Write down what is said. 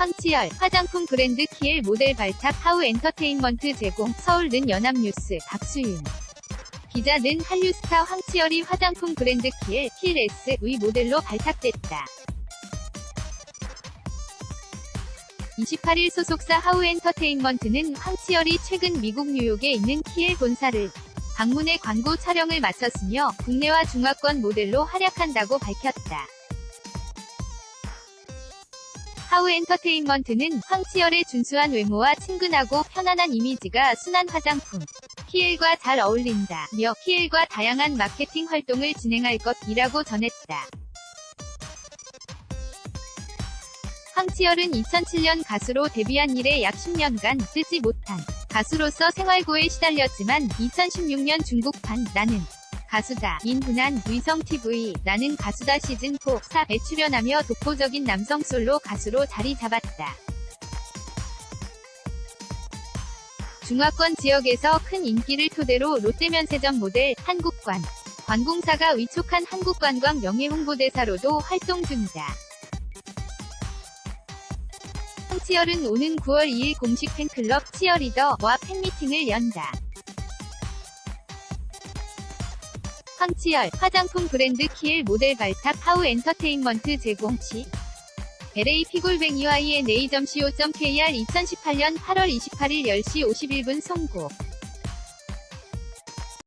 황치열, 화장품 브랜드 키엘 모델 발탁 하우 엔터테인먼트 제공, 서울는 연합뉴스, 박수윤. 기자는 한류스타 황치열이 화장품 브랜드 키엘, 킬S의 모델로 발탁됐다. 28일 소속사 하우 엔터테인먼트는 황치열이 최근 미국 뉴욕에 있는 키엘 본사를 방문해 광고 촬영을 마쳤으며 국내와 중화권 모델로 활약한다고 밝혔다. 하우 엔터테인먼트는 황치열의 준수한 외모와 친근하고 편안한 이미지가 순한 화장품 키엘과 잘 어울린다 며 키엘과 다양한 마케팅 활동을 진행할 것이라고 전했다. 황치열은 2007년 가수로 데뷔한 이래 약 10년간 뜨지 못한 가수로서 생활고에 시달렸지만 2016년 중국판 나는 가수다 인훈한 위성TV 나는 가수다 시즌4 4에 출연하며 독보적인 남성 솔로 가수로 자리 잡았다. 중화권 지역에서 큰 인기를 토대로 롯데면세점 모델 한국관 관공사가 위촉한 한국관광 명예홍보대사로도 활동 중이다. 황치열은 오는 9월 2일 공식 팬클럽 치어리더와 팬미팅을 연다. 황치열, 화장품 브랜드 키엘 모델 발탁 하우 엔터테인먼트 제공 시 LA 피골뱅이와 ENA.co.kr 2018년 8월 28일 10시 51분 송고